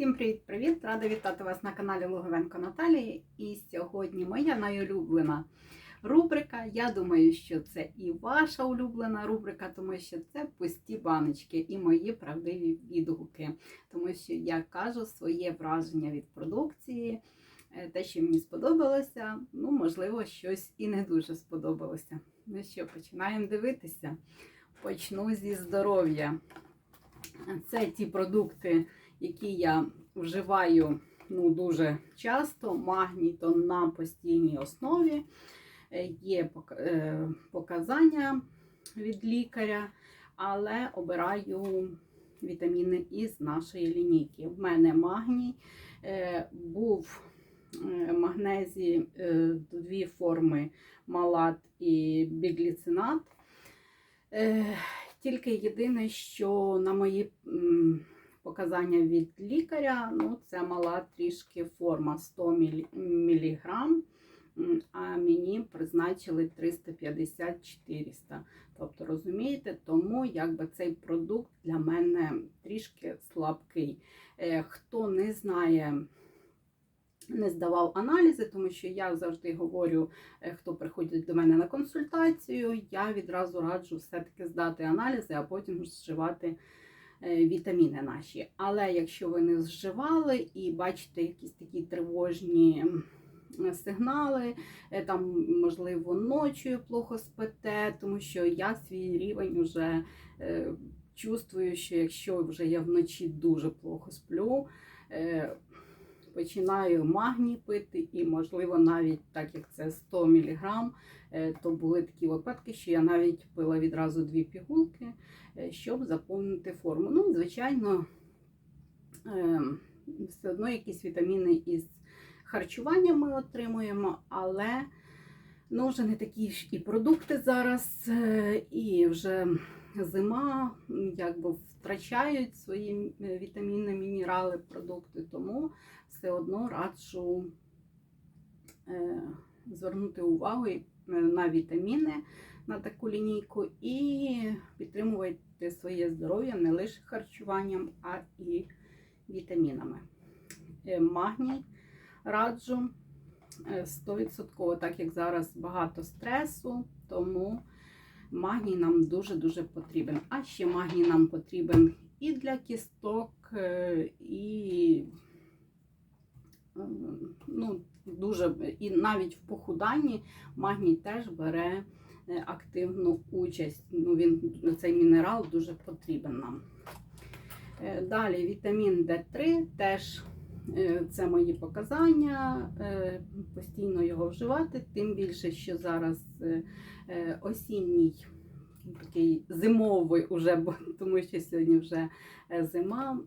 Всім привіт-привіт! Рада вітати вас на каналі Луговенко Наталії. І сьогодні моя найулюблена рубрика. Я думаю, що це і ваша улюблена рубрика, тому що це пусті баночки і мої правдиві відгуки. Тому що я кажу своє враження від продукції, е, те, що мені сподобалося, ну, можливо, щось і не дуже сподобалося. Ну що, починаємо дивитися. Почну зі здоров'я. Це ті продукти, які я вживаю ну, дуже часто. Магній то на постійній основі. Е, Є е, показання від лікаря, але обираю вітаміни із нашої лінійки. В мене магній е, був магнезій, е, дві форми малат і бігліцинат. Тільки єдине, що на мої м, показання від лікаря, ну, це мала трішки форма 100 мг, а мені призначили 350-400. Тобто, розумієте, тому якби цей продукт для мене трішки слабкий. Е, Хто не знає, не здавав аналізи, тому що я завжди говорю, е, хто приходить до мене на консультацію, я відразу раджу все-таки здати аналізи, а потім зживати вітаміни наші. Але якщо ви не зживали і бачите якісь такі тривожні сигнали, е, там, можливо, ночі плохо спите, тому що я свій рівень вже е, чувствую, що якщо вже я вночі дуже плохо сплю, е, починаю магній пити, і, можливо, навіть так як це 100 мг, е, то були такі випадки, що я навіть пила відразу дві пігулки, е, щоб заповнити форму. Ну, і, звичайно, е, все одно якісь вітаміни із харчування ми отримуємо, але ну, вже не такі ж і продукти зараз, е, і вже зима якби втрачають свої вітаміни, мінерали, продукти, тому все одно раджу е, звернути увагу е, на вітаміни на таку лінійку і підтримувати своє здоров'я не лише харчуванням, а і вітамінами. Е, Магній раджу е, 100%, так як зараз багато стресу, тому магній нам дуже-дуже потрібен. А ще магній нам потрібен і для кісток, і ну, дуже, і навіть в похуданні магній теж бере е, активну участь. Ну, він, цей мінерал дуже потрібен нам. Е, Далі вітамін D3 теж е, це мої показання. Постійно його вживати, тим більше, що зараз осінній такий зимовий уже, тому що сьогодні вже зима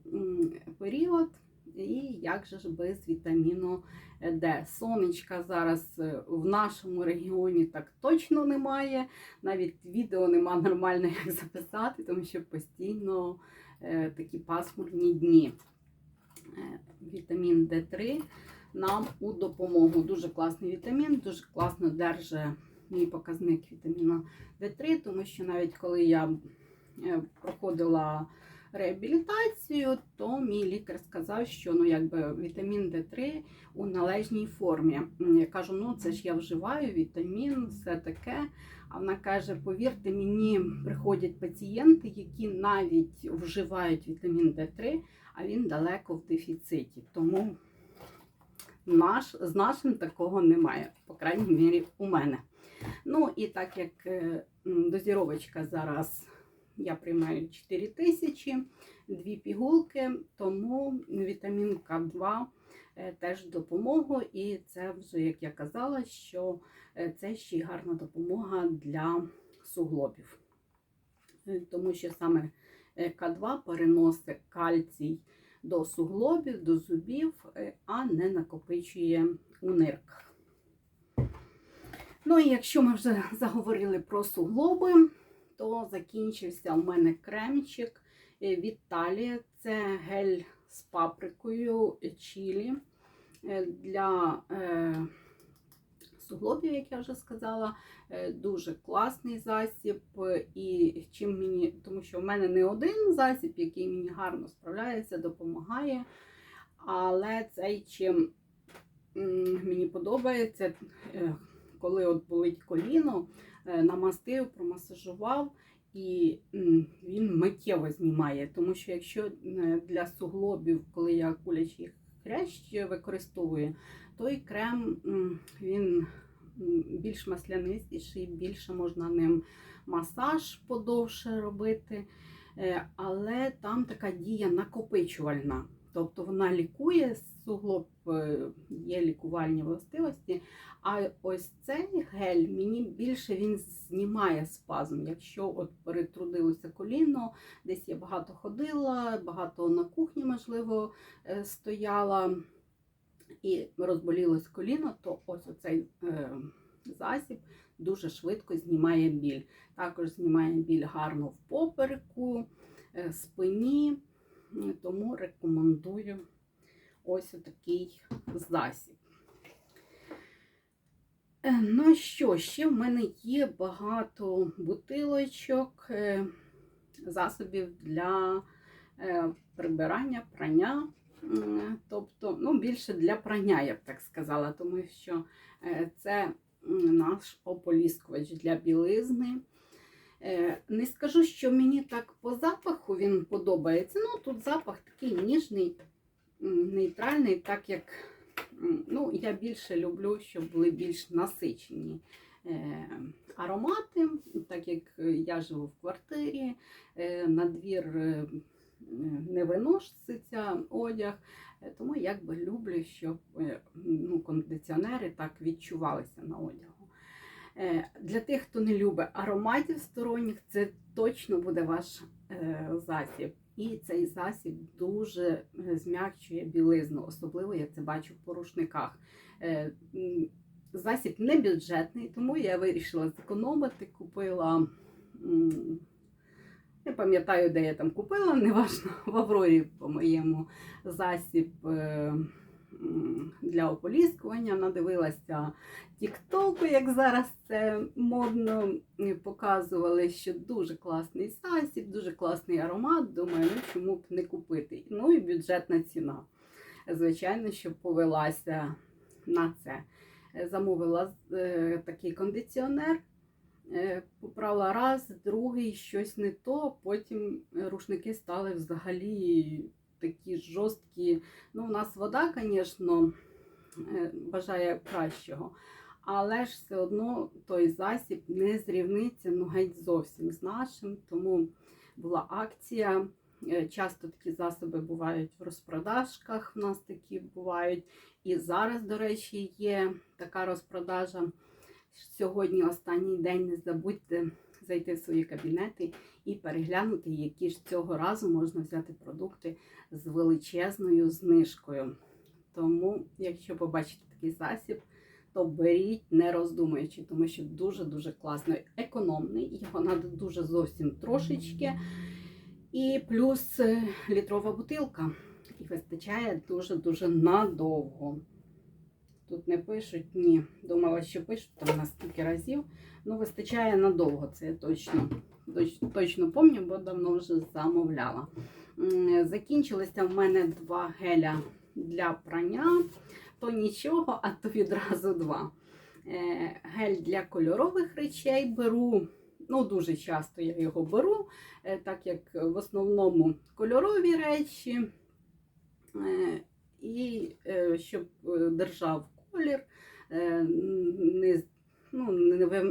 період. І як же ж без вітаміну Д? Сонечка зараз е, в нашому регіоні так точно немає. Навіть відео нема нормально як записати, тому що постійно е, такі пасмурні дні. Е, Вітамін Д3 нам у допомогу. Дуже класний вітамін, дуже класно держить мій показник вітаміну Д3, тому що навіть коли я проходила реабілітацію, то мій лікар сказав, що ну, якби вітамін Д3 у належній формі. Я кажу, ну це ж я вживаю вітамін, все таке. А вона каже: повірте, мені приходять пацієнти, які навіть вживають вітамін Д3, а він далеко в дефіциті. Тому наш, з нашим такого немає, по крайній мірі, у мене. Ну і так як е, дозіровочка зараз я приймаю 4 тисячі, дві пігулки, тому вітамін К2 е, теж допомогу. І це вже, як я казала, що е, це ще й гарна допомога для суглобів. Е, Тому що саме е, К2 переносить кальцій до суглобів, до зубів, а не накопичує у нирках. Ну і якщо ми вже заговорили про суглоби, то закінчився у мене кремчик е, від Талія. Це гель з паприкою чілі е, для е, суглобів, як я вже сказала. Дуже класний засіб. І чим мені, тому що в мене не один засіб, який мені гарно справляється, допомагає. Але цей чим мені подобається, коли от болить коліно, намастив, промасажував, і він миттєво знімає. Тому що якщо е, для суглобів, коли я кулячий хрящ використовую, той крем він більш маслянистіший, більше можна ним масаж подовше робити. Е, Але там така дія накопичувальна. Тобто вона лікує суглоб, е, є лікувальні властивості. А ось цей гель мені більше він знімає спазм. Якщо от перетрудилося коліно, десь я багато ходила, багато на кухні, можливо, е, стояла і розболілось коліно, то ось оцей е, засіб дуже швидко знімає біль. Також знімає біль гарно в попереку, спині. М, Тому рекомендую ось такий засіб. Е, Ну що, ще в мене є багато бутилочок, е, засобів для е, прибирання, прання. Тобто, ну, більше для прання, я б так сказала, тому що е, це наш ополіскувач для білизни. Е, Не скажу, що мені так по запаху він подобається. Ну, тут запах такий ніжний, нейтральний, так як ну, я більше люблю, щоб були більш насичені е, аромати, так як я живу в квартирі, е, на двір не виноситься одяг. Тому якби люблю, щоб ну, кондиціонери так відчувалися на одягу. Е, Для тих, хто не любить ароматів сторонніх, це точно буде ваш е, засіб. І цей засіб дуже е, змягчує білизну, особливо я це бачу в порушниках. Засіб не бюджетний, тому я вирішила зекономити, купила. Не пам'ятаю, де я там купила, неважно, в Аврорі, по-моєму, засіб для ополіскування. Надивилася Тіктоку, як зараз це модно показували, що дуже класний засіб, дуже класний аромат. Думаю, ну чому б не купити? Ну і бюджетна ціна. Звичайно, що повелася на це. Замовила е, такий кондиціонер. Е, Поправила раз, другий, щось не то. Потім рушники стали взагалі такі жорсткі. Ну, у нас вода, звісно, е, бажає кращого. Але ж все одно той засіб не зрівниться ну, геть зовсім з нашим. Тому була акція. Е, Часто такі засоби бувають в розпродажках. У нас такі бувають. І зараз, до речі, є така розпродажа. Сьогодні останній день. Не забудьте зайти в свої кабінети і переглянути, які ж цього разу можна взяти продукти з величезною знижкою. Тому, якщо побачите такий засіб, то беріть, не роздумуючи, тому що дуже-дуже класно, економний, його треба дуже зовсім трошечки. І плюс е, літрова бутилка. І вистачає дуже-дуже надовго. Тут не пишуть, ні. Думала, що пишуть там на скільки разів. Ну, вистачає надовго, це я точно, точно, пам'ятаю, бо давно вже замовляла. Закінчилися в мене два геля для прання. То нічого, а то відразу два. Е, Гель для кольорових речей беру. Ну, дуже часто я його беру, е, так як в основному кольорові речі. Е, І щоб держав колір, е, не, ну,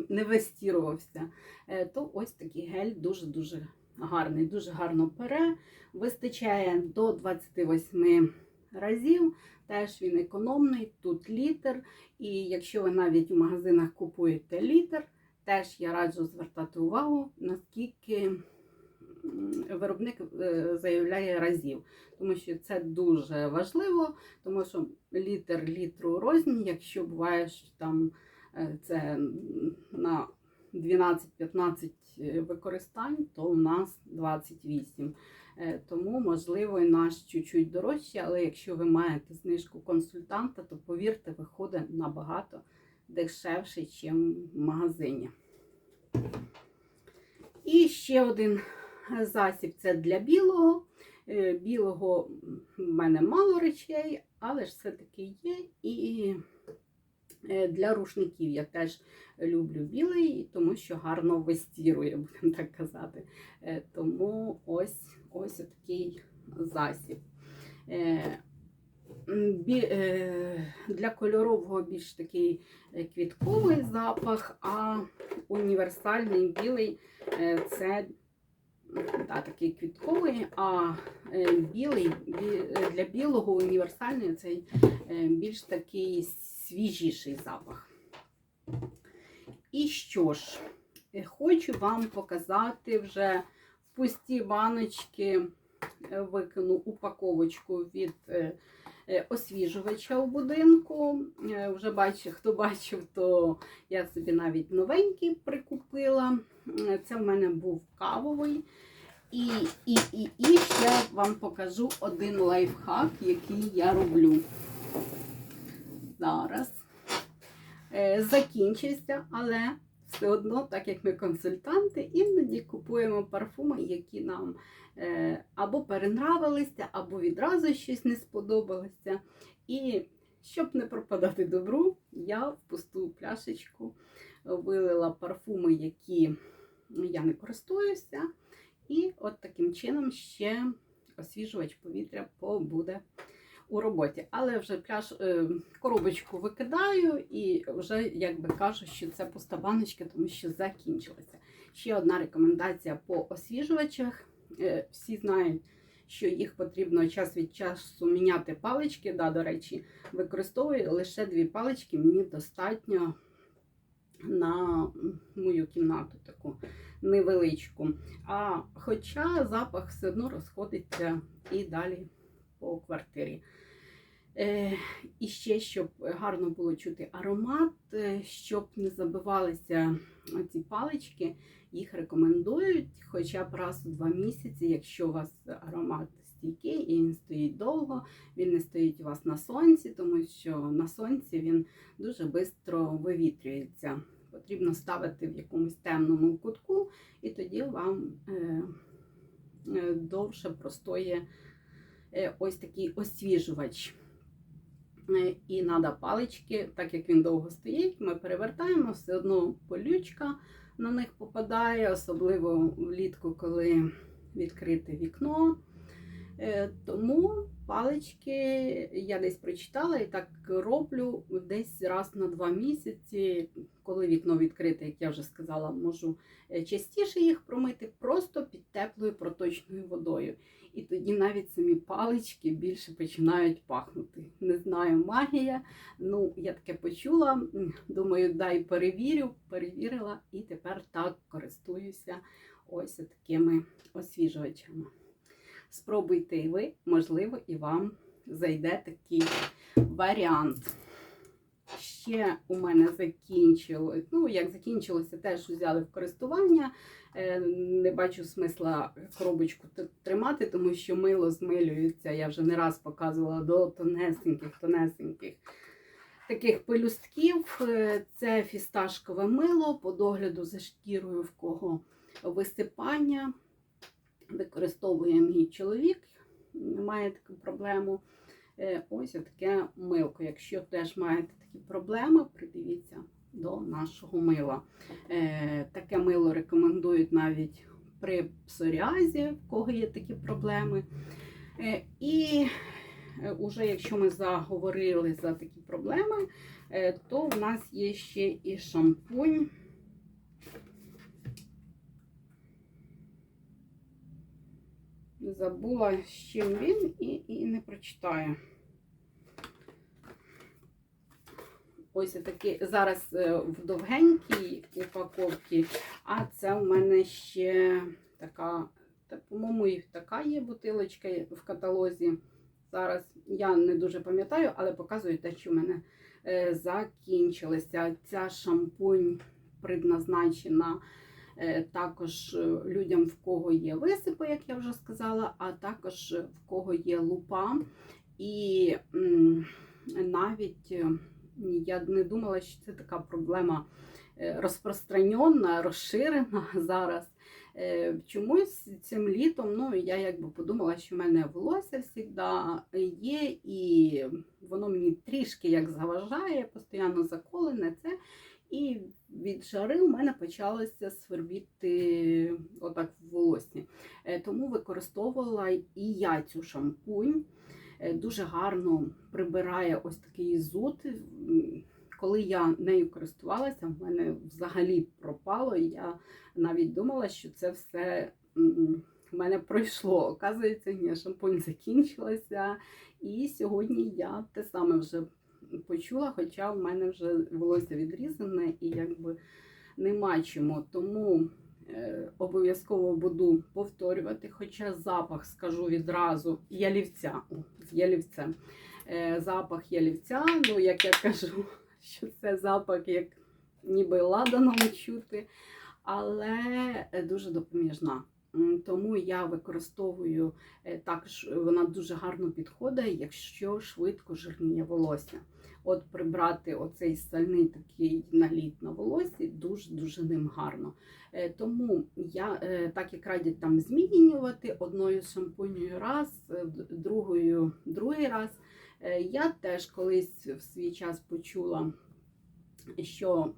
не, вистірувався, е, то ось такий гель дуже-дуже гарний, дуже гарно пере. Вистачає до 28 разів. Теж він економний, тут літр. І якщо ви навіть у магазинах купуєте літр, теж я раджу звертати увагу, наскільки виробник е, заявляє разів. Тому що це дуже важливо, тому що літр літру розні, якщо буває, що там е, це на 12-15 використань, то у нас 28. Е, Тому, можливо, і наш чуть-чуть дорожче, але якщо ви маєте знижку консультанта, то повірте, виходить набагато дешевше, ніж в магазині. І ще один засіб це для білого. Е, Білого в мене мало речей, але ж все-таки є. І е, для рушників я теж люблю білий, тому що гарно вистірує, будемо так казати. Е, Тому ось ось такий засіб. Для кольорового більш такий квітковий запах, а універсальний білий це да, такий квітковий, а е, білий е, для білого універсальний цей е, більш такий свіжіший запах. І що ж, хочу вам показати вже пусті баночки викину упаковочку від освіжувача у будинку. Вже бачив, хто бачив, то я собі навіть новенький прикупила. Це в мене був кавовий. І, і, і, і ще вам покажу один лайфхак, який я роблю. Зараз. Е, закінчився, але все одно, так як ми консультанти, іноді купуємо парфуми, які нам е, або перенравилися, або відразу щось не сподобалося. І щоб не пропадати добру, я в пусту пляшечку вилила парфуми, які я не користуюся. І от таким чином ще освіжувач повітря побуде у роботі. Але вже пляж, е, коробочку викидаю і вже якби кажу, що це пуста баночка, тому що закінчилася. Ще одна рекомендація по освіжувачах. Е, Всі знають, що їх потрібно час від часу міняти палички. Да, до речі, використовую лише дві палички, мені достатньо на мою кімнату таку невеличку. А хоча запах все одно розходиться і далі по квартирі. Е, і ще, щоб гарно було чути аромат, е, щоб не забивалися ці палички, їх рекомендують хоча б раз у два місяці, якщо у вас аромат стійкий і він стоїть довго, він не стоїть у вас на сонці, тому що на сонці він дуже швидко вивітрюється. Потрібно ставити в якомусь темному кутку, і тоді вам е, е, довше простоє е, ось такий освіжувач. І треба палички, так як він довго стоїть, ми перевертаємо, все одно полючка на них попадає, особливо влітку, коли відкрите вікно. Е, Тому палички я десь прочитала і так роблю десь раз на два місяці, коли вікно відкрите, як я вже сказала, можу е, частіше їх промити просто під теплою проточною водою. І тоді навіть самі палички більше починають пахнути. Не знаю, магія. Ну, я таке почула. Думаю, дай перевірю, перевірила і тепер так користуюся ось такими освіжувачами. Спробуйте і ви, можливо, і вам зайде такий варіант. Ще у мене закінчилось, ну як закінчилося, теж взяли в користування. Е, Не бачу смисла коробочку тримати, тому що мило змилюється. Я вже не раз показувала до тонесеньких, тонесеньких таких пелюстків. Е, Це фісташкове мило по догляду за шкірою, в кого висипання. Використовує мій чоловік, має таку проблему. Е, Ось таке милко. Якщо теж маєте такі проблеми, придивіться до нашого мила. Е, Таке мило рекомендують навіть при псоріазі, в кого є такі проблеми. Е, І уже якщо ми заговорили за такі проблеми, то в нас є ще і шампунь. Забула, з чим він і, і не прочитаю. Ось такий зараз е, в довгенькій упаковці, а це у мене ще така, та, по-моєму, і така є бутилочка в каталозі. Зараз я не дуже пам'ятаю, але показую те, що в мене е, закінчилося. Ця шампунь предназначена також е, людям, в кого є висипи, як я вже сказала, а також е, в кого є лупа. І навіть е, я не думала, що це така проблема е, розпространена, розширена зараз. Е, Чомусь цим літом ну, я якби подумала, що в мене волосся завжди є, і воно мені трішки як заважає, постійно заколене це. І від жари у мене почалося свербіти отак в волосі. Е, Тому використовувала і я цю шампунь. Е, Дуже гарно прибирає ось такий зуд. Коли я нею користувалася, в мене взагалі пропало. Я навіть думала, що це все в мене пройшло. Оказується, ні, шампунь закінчилася. І сьогодні я те саме вже почула, хоча в мене вже волосся відрізане і якби нема чому. Тому е, обов'язково буду повторювати, хоча запах скажу відразу ялівця. Ялівцем. Е, запах ялівця, ну як я кажу, що це запах як ніби ладаном чути, але е, дуже допоміжна. Тому я використовую також, вона дуже гарно підходить, якщо швидко жирніє волосся. От прибрати оцей стальний такий наліт на волосі дуже-дуже ним гарно. Е, Тому я, е, так як радять там змінювати одною шампунею раз, е, другою другий раз. Я теж колись в свій час почула, що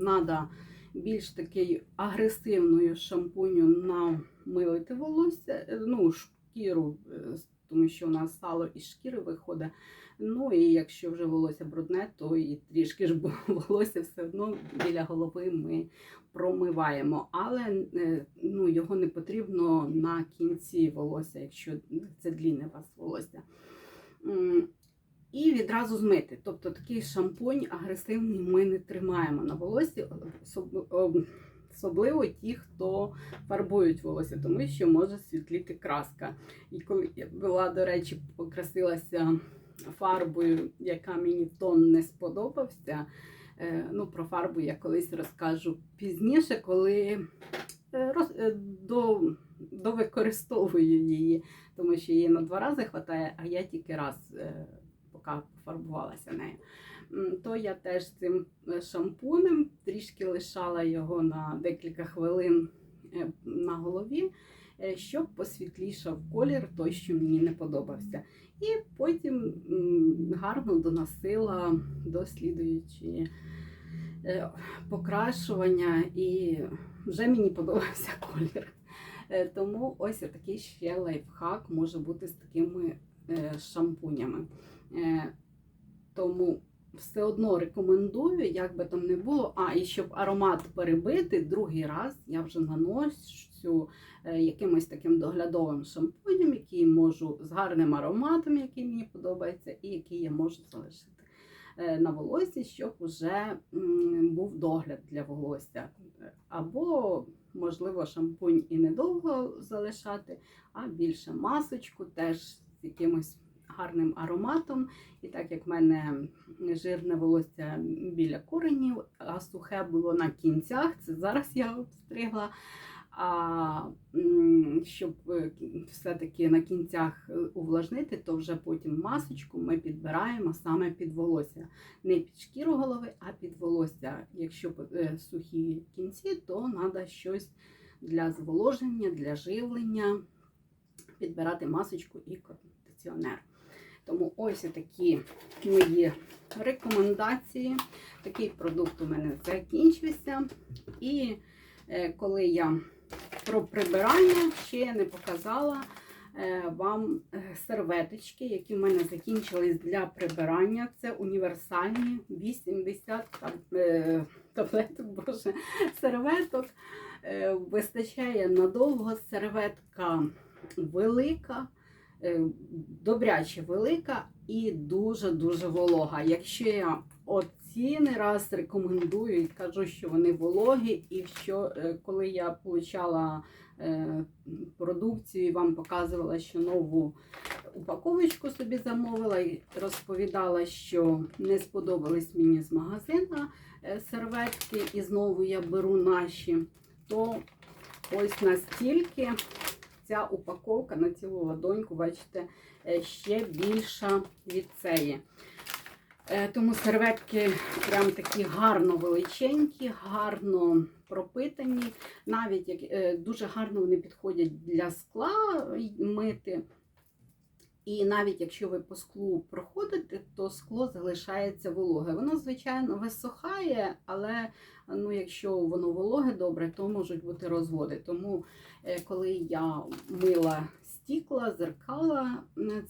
треба більш такий агресивною шампуню намилити волосся, ну, шкіру, тому що у нас сало із шкіри виходить. Ну і якщо вже волосся брудне, то і трішки ж волосся все одно біля голови ми промиваємо. Але е, ну, його не потрібно на кінці волосся, якщо це длінне у вас волосся. І відразу змити. Тобто такий шампунь агресивний ми не тримаємо на волосі, особливо ті, хто фарбують волосся, тому що може світліти краска. І коли я була, до речі, покрасилася фарбою, яка мені тон не сподобався. Е, Ну, про фарбу я колись розкажу пізніше, коли е, роз, е, до, довикористовую її, тому що її на два рази вистачає, а я тільки раз поки пофарбувалася нею. То я теж цим шампунем трішки лишала його на декілька хвилин на голові, щоб посвітлішав колір той, що мені не подобався. І потім гарно доносила до слідуючої е, покрашування, і вже мені подобався колір. Е, Тому ось такий ще лайфхак може бути з такими е, шампунями. Тому все одно рекомендую, як би там не було. А, і щоб аромат перебити, другий раз я вже наношу е, якимось таким доглядовим шампунем, який можу з гарним ароматом, який мені подобається, і який я можу залишити е, на волосі, щоб вже був догляд для волосся. Або, можливо, шампунь і недовго залишати, а більше масочку теж з якимось гарним ароматом. І так як в мене жирне волосся біля коренів, а сухе було на кінцях, це зараз я обстригла. А щоб е, все-таки на кінцях увлажнити, то вже потім масочку ми підбираємо саме під волосся. Не під шкіру голови, а під волосся. Якщо е, сухі кінці, то треба щось для зволоження, для живлення, підбирати масочку і кондиціонер. Тому ось такі мої рекомендації. Такий продукт у мене закінчився. І е, коли я про прибирання ще не показала е, вам е, серветочки, які в мене закінчились для прибирання. Це універсальні 80 е, таблеток, боже, серветок. Вистачає надовго. Серветка велика, добряче велика і дуже-дуже волога. Якщо я оці не раз рекомендую і кажу, що вони вологі, і що е, коли я получала е, продукцію і вам показувала, що нову упаковочку собі замовила і розповідала, що не сподобались мені з магазина е, серветки, і знову я беру наші, то ось настільки ця упаковка на цілу ладоньку, бачите, е, ще більша від цієї. Е, Тому серветки прям такі гарно величенькі, гарно пропитані. Навіть як е, дуже гарно вони підходять для скла мити. І навіть якщо ви по склу проходите, то скло залишається вологе. Воно, звичайно, висохає, але ну, якщо воно вологе добре, то можуть бути розводи. Тому, е, коли я мила стікла, зеркала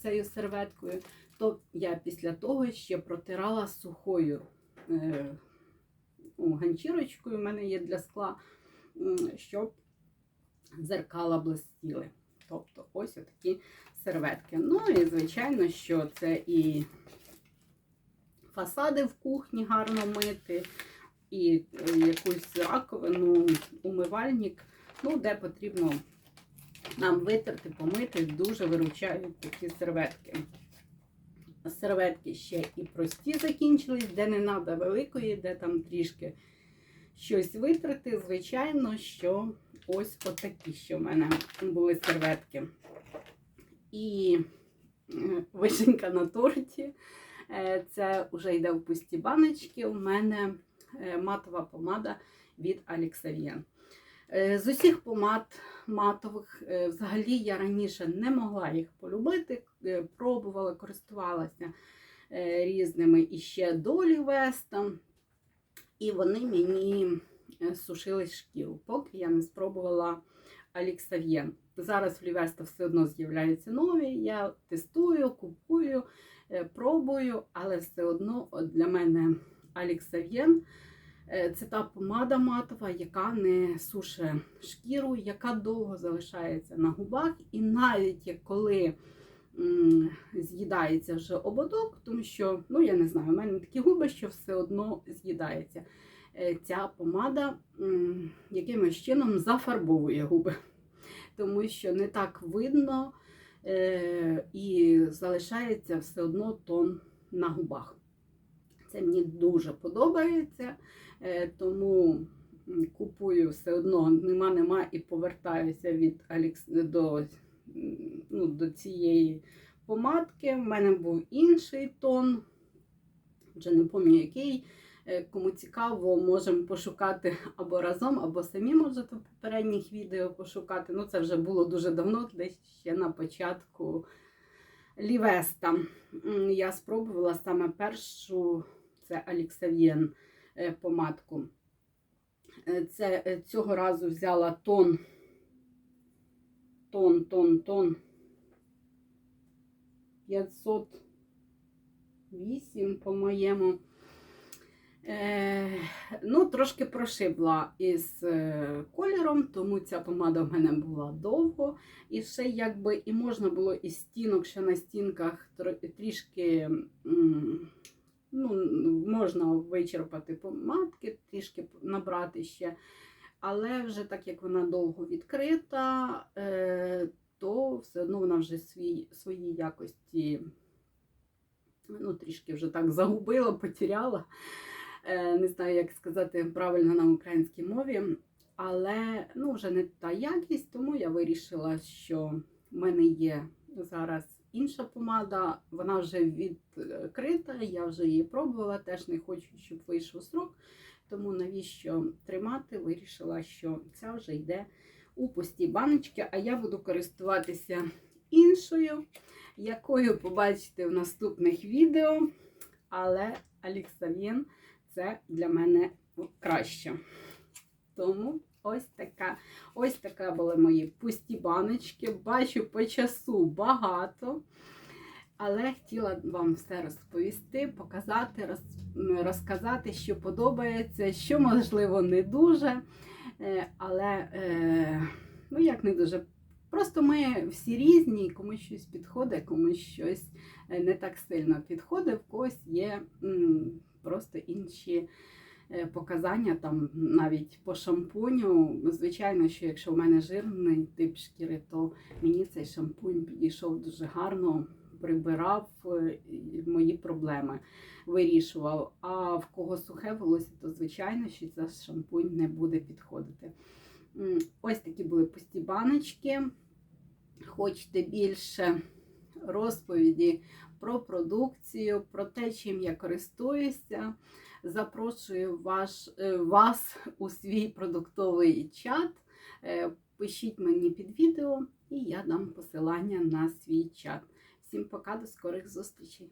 цією серветкою, то я після того ще протирала сухою е, ганчірочкою, в мене є для скла, щоб зеркала блистіли. Тобто ось такі серветки. Ну і звичайно, що це і фасади в кухні гарно мити, і е, якусь раковину, умивальник, ну, де потрібно нам витерти, помити, дуже виручають такі серветки. Серветки ще і прості закінчились, де не треба великої, де там трішки щось витрати. Звичайно, що ось отакі, що в мене були серветки. І е, вишенька на торті. Е, Це вже йде в пусті баночки. У мене матова помада від Alexavien. Е, З усіх помад матових, е, взагалі я раніше не могла їх полюбити, е, пробувала, користувалася е, різними іще долі Веста, і вони мені е, сушили шкіру, поки я не спробувала Alexavien. Зараз в Лівеста все одно з'являються нові. Я тестую, купую, е, пробую, але все одно для мене Alexavien е, це та помада матова, яка не сушить шкіру, яка довго залишається на губах. І навіть коли з'їдається вже ободок, тому що, ну я не знаю, у мене такі губи, що все одно з'їдається. Е, Ця помада якимось чином зафарбовує губи тому що не так видно е, і залишається все одно тон на губах. Це мені дуже подобається, е, тому купую все одно нема, нема і повертаюся від Алекс до, ну, до цієї помадки. У мене був інший тон, вже не пам'ятаю який. Е, Кому цікаво, можемо пошукати або разом, або самі можете в попередніх відео пошукати. Ну, це вже було дуже давно, десь ще на початку Лівеста. Я спробувала саме першу це Alexavien е, помадку. Е, Це е, цього разу взяла тон, тон, тон, тон 508, по-моєму. Е, ну, трошки прошибла із кольором, тому ця помада в мене була довго. І ще якби і можна було із стінок, що на стінках трішки ну, можна вичерпати помадки, трішки набрати ще. Але вже так як вона довго відкрита, е, то все одно вона вже свій, свої якості ну, трішки вже так загубила, потеряла. Е, Не знаю, як сказати правильно на українській мові, але ну, вже не та якість, тому я вирішила, що в мене є зараз інша помада, вона вже відкрита, я вже її пробувала, теж не хочу, щоб вийшов срок. Тому навіщо тримати, вирішила, що ця вже йде у пусті баночки, а я буду користуватися іншою, якою побачите в наступних відео. Але Alexavien це для мене краще. Тому ось така, ось така були мої пусті баночки. Бачу по часу багато. Але хотіла вам все розповісти, показати, роз, розказати, що подобається, що можливо не дуже. Е, Але е, ну як не дуже. Просто ми всі різні, комусь щось підходить, комусь щось е, не так сильно підходить, в когось є просто інші показання, там навіть по шампуню. Звичайно, що якщо в мене жирний тип шкіри, то мені цей шампунь підійшов дуже гарно, прибирав е, мої проблеми, вирішував. А в кого сухе волосся, то звичайно, що цей шампунь не буде підходити. Ось такі були пусті баночки. Хочете більше розповіді про продукцію, про те, чим я користуюся. Запрошую ваш, е, вас у свій продуктовий чат. Е, Пишіть мені під відео, і я дам посилання на свій чат. Всім пока, до скорих зустрічей!